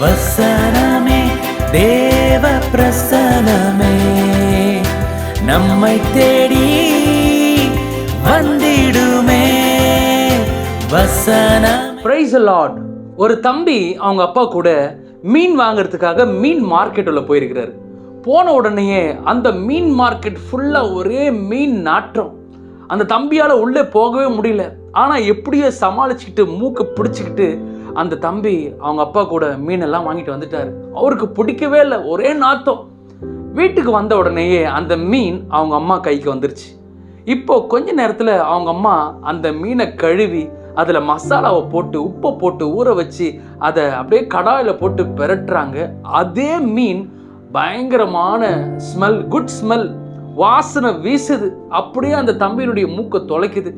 வசனமே தேவ பிரசனமே நம்மை தேடி வந்திடுமே வசன பிரைஸ் லார்ட் ஒரு தம்பி அவங்க அப்பா கூட மீன் வாங்குறதுக்காக மீன் மார்க்கெட் உள்ள போயிருக்கிறாரு. போன உடனேயே அந்த மீன் மார்க்கெட் ஃபுல்லாக ஒரே மீன் நாற்றம். அந்த தம்பியால் உள்ளே போகவே முடியல. ஆனால் எப்படியோ சமாளிச்சுக்கிட்டு மூக்கை பிடிச்சிக்கிட்டு அந்த தம்பி அவங்க அப்பா கூட மீனெல்லாம் வாங்கிட்டு வந்துட்டாரு. அவருக்கு பிடிக்கவே இல்லை. ஒரே நாத்தம். வீட்டுக்கு வந்த உடனேயே அந்த மீன் அவங்க அம்மா கைக்கு வந்துருச்சு. இப்போ கொஞ்ச நேரத்தில் அவங்க அம்மா அந்த மீனை கழுவி அதில் மசாலாவை போட்டு உப்பை போட்டு ஊற வச்சு அதை அப்படியே கடாயில் போட்டு பெரட்டுறாங்க. அதே மீன் பயங்கரமான ஸ்மெல் குட் ஸ்மெல் வாசனை வீசுது. அப்படியே அந்த தம்பியினுடைய மூக்கை தொலைக்குது.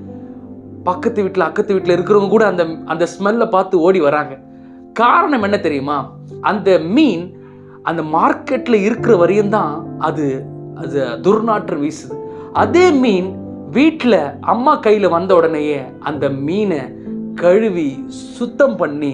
பக்கத்து வீட்டில் அக்கத்து வீட்டில் இருக்கிறவங்க கூட அந்த அந்த ஸ்மெல்லை பார்த்து ஓடி வராங்க. காரணம் என்ன தெரியுமா? அந்த மீன் அந்த மார்க்கெட்டில் இருக்கிற வரையும் தான் அது அது துர்நாற்றம் வீசுது. அதே மீன் வீட்டில் அம்மா கையில் வந்த உடனேயே அந்த மீனை கழுவி சுத்தம் பண்ணி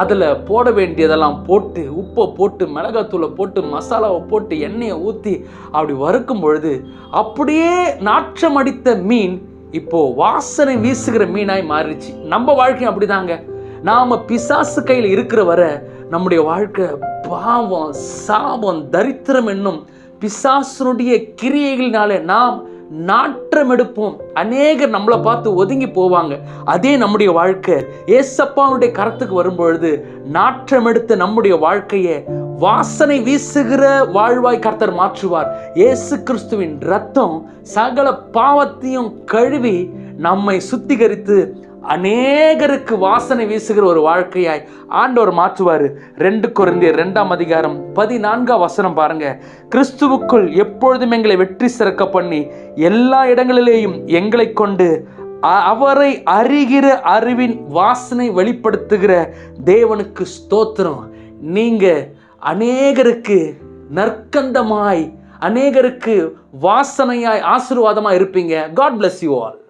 அதில் போட வேண்டியதெல்லாம் போட்டு உப்பை போட்டு மிளகாத்தூளை போட்டு மசாலாவை போட்டு எண்ணெயை ஊற்றி அப்படி வறுக்கும் பொழுது அப்படியே நாற்றம் அடித்த மீன் இப்போ வாசனை வீசுகிற மீனாய் மாறிடுச்சு. நம்ம வாழ்க்கையும் அப்படிதாங்க. நாம பிசாசு கையில் இருக்கிற வரை நம்முடைய வாழ்க்கை பாவம் சாபம் தரித்திரம் என்னும் பிசாசனுடைய கிரியைகளினாலே நாம் நாற்றம் எடுப்போம். அநேகர் நம்மளை பார்த்து ஒதுங்கி போவாங்க. அதே நம்முடைய வாழ்க்கை ஏசப்பாவுடைய கரத்துக்கு வரும்பொழுது நாற்றம் எடுத்த நம்முடைய வாழ்க்கையை வாசனை வீசுகிற வாழ்வாய் கர்த்தர் மாற்றுவார். இயேசு கிறிஸ்துவின் ரத்தம் சகல பாவத்தையும் கழுவி நம்மை சுத்திகரித்து அநேகருக்கு வாசனை வீசுகிற ஒரு வாழ்க்கையாய் ஆண்டவர் மாற்றுவார். ரெண்டு குறைந்தியர் ரெண்டாம் அதிகாரம் பதினான்காம் வசனம் பாருங்க. கிறிஸ்துவுக்குள் எப்பொழுதும் எங்களை வெற்றி சிறக்க பண்ணி எல்லா இடங்களிலேயும் எங்களை கொண்டு அவரை அறிகிற அறிவின் வாசனை வெளிப்படுத்துகிற தேவனுக்கு ஸ்தோத்திரம். நீங்கள் அநேகருக்கு நற்கந்தமாய் அநேகருக்கு வாசனையாய் ஆசீர்வாதமாக இருப்பீங்க. God bless you all